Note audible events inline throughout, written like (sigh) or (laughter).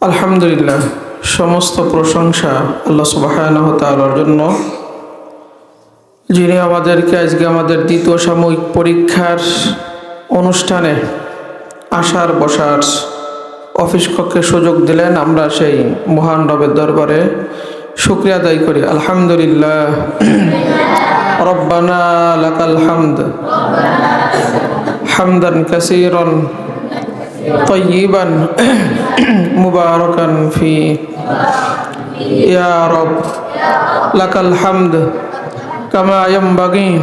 আলহামদুলিল্লাহ, সমস্ত প্রশংসা আল্লাহ সুবাহ তালার জন্য। যিনি আমাদেরকে আজকে আমাদের দ্বিতীয় সাময়িক পরীক্ষার অনুষ্ঠানে আসার, বসার অফিস কক্ষে সুযোগ দিলেন, আমরা সেই মহান রবের দরবারে শুক্রিয়া দায়ী করি। আলহামদুলিল্লাহ। রব্বানা লাকাল হামদ। হামদান কাসিরন তৈবান مباركا فيه يا رب لك الحمد كما ينبغي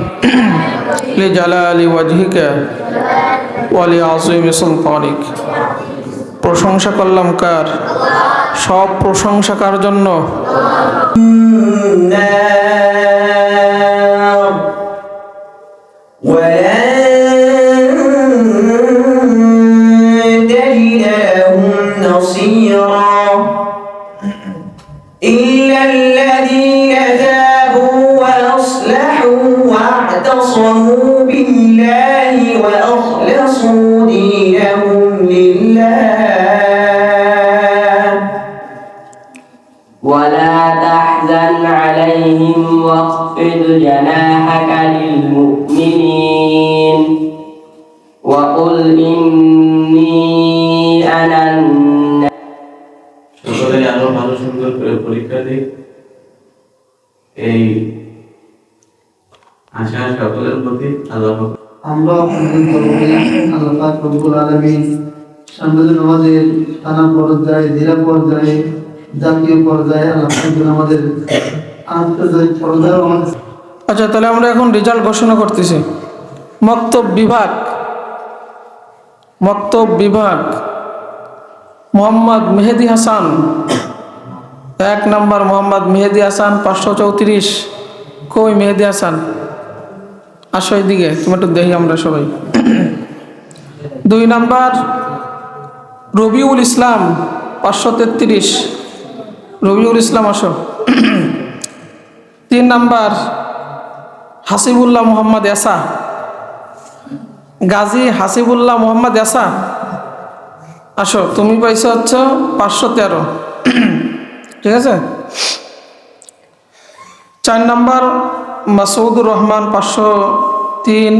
لجلال وجهك ولعظيم سلطانك প্রশংসা করলাম কার সব প্রশংসা কার জন্য النار الذين تابوا وأصلحوا واعتصموا بالله وأخلصوا دينهم لله. ولا تحزن عليهم واخفض جناحك للمؤمنين. পরীক্ষা এই আশা সকলের প্রতি আল্লাহ আমরা আল্লাহ পাক রব্বুল আলামিন থানা পর্যায়ে জেলা পর্যায়ে জাতীয় পর্যায়ে আল্লাহ পাক আমাদের আন্তর্জাতিক পর্যায়ে আমাদের আচ্ছা তাহলে আমরা এখন রেজাল্ট ঘোষণা করতেছি। মক্তব বিভাগ মক্তব বিভাগ মোহাম্মদ মেহেদি হাসান এক নম্বর মোহাম্মদ মেহেদি হাসান, পাঁচশো চৌত্রিশ। কই মেহেদি হাসান? আসো এদিকে তুমি একটু দেখি আমরা সবাই। দুই নাম্বার রবিউল ইসলাম, পাঁচশো তেত্রিশ। রবিউল ইসলাম, আসো। তিন নাম্বার হাসিবুল্লাহ মোহাম্মদ এসা। গাজী হাসিবুল্লাহ মোহাম্মদ এসা। আসো, তুমি পাইছো হচ্ছে পাঁচশো তেরো। ঠিক আছে? চার নাম্বার মাসুদুর রহমান পাঁচশো তিন।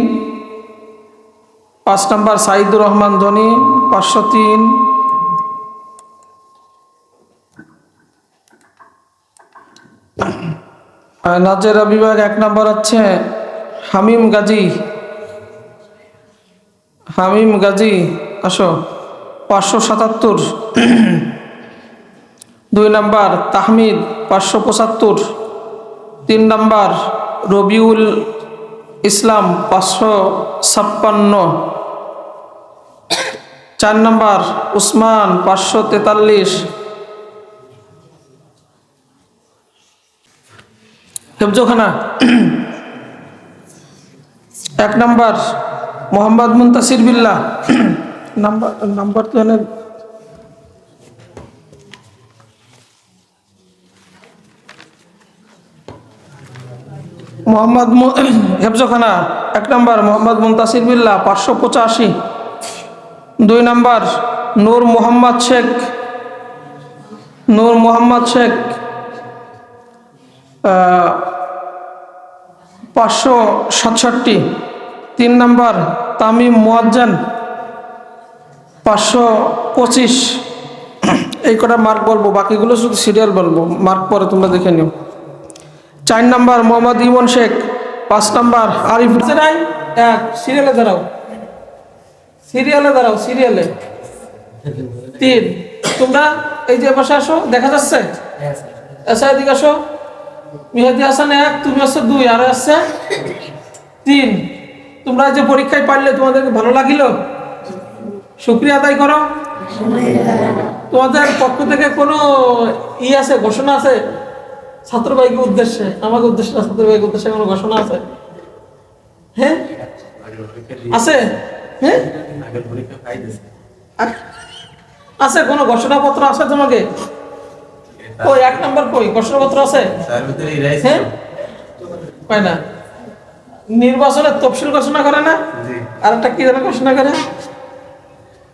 পাঁচ নাম্বার, সাইদুর রহমান ধনী, পাঁচশো তিন। নাজেরা বিভাগ এক নম্বর হচ্ছে হামিম গাজী। হামিম গাজী, আসো, পাঁচশো সাতাত্তর। দুই নাম্বার তাহমিদ পাঁচশো পঁচাত্তর, তিন নাম্বার রবিউল ইসলাম পাঁচশো ছাপ্পান্ন, চার নাম্বার উসমান পাঁচশো তেতাল্লিশ। হেফজোখানা। এক নাম্বার মোহাম্মদ মুন্তাসির বিল্লা নাম্বার নাম্বার তো এনে মোহাম্মদ (clears throat) হেফজোখানা, এক নম্বর, মোহাম্মদ মুন্তাসির বিল্লাহ পাঁচশো পঁচাশি। দুই নম্বর, নূর মোহাম্মদ শেখ, নূর মোহাম্মদ শেখ পাঁচশো সাতষট্টি। তিন নম্বর, তামিম মোয়াজ্জান, পাঁচশো পঁচিশ। (clears throat) এই কটা মার্ক বলব, বাকিগুলো শুধু সিরিয়াল বলব মার্ক পরে তোমরা দেখে নিও। চার নাম্বার মোহাম্মদ ইমন শেখ পাঁচ নাম্বার আরিফ। নাই এক সিরিয়ালে দাঁড়াও। সিরিয়ালে দাঁড়াও সিরিয়ালে তিন তোমরা এই যে পাশে আসো দেখা যাচ্ছে? এসা এদিকে আসো। মেহেদি হাসান এক তুমি আসছো দুই আর আসছে তিন তোমরা যে পরীক্ষায় পারলে তোমাদেরকে ভালো লাগিল? শুক্রিয়া আদায় করো। তোমাদের পক্ষ থেকে কোনো ই আছে ঘোষণা আছে? ছাত্রবাহীকে উদ্দেশ্যে আমাকে উদ্দেশ্যে না ছাত্রবাহীকে উদ্দেশ্যে কোনো ঘোষণা আছে? হ্যাঁ? আছে? হ্যাঁ? আছে কোনো ঘোষণাপত্র আছে তোমাকে? কই এক নম্বর কই ঘোষণাপত্র আছে? হ্যাঁ? পায় না? নির্বাচনের তফসিল ঘোষণা করে না? আর একটা কি যেন ঘোষণা করে?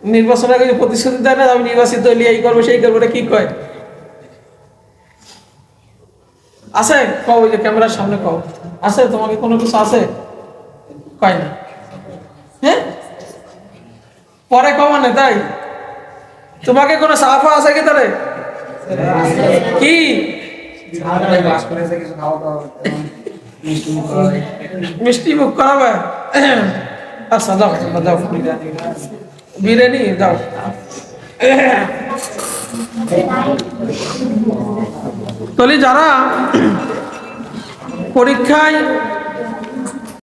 নির্বাচন আগে প্রতিশ্রুতি দেয় না আমি নির্বাচিত হইলে এই করব সেই করব এটা কি কয়? আছে? কও যে ক্যামেরার সামনে কও। আছে? তোমাকে কোনো কিছু আছে? কয় না। হ্যাঁ? পরে কও মানে তাই? তোমাকে কোনো সাফা আছে কি তারে কি? মিষ্টি মুখ করাবে? আচ্ছা যাও যাও বিরিয়ানি যাও তাহলে যারা পরীক্ষায়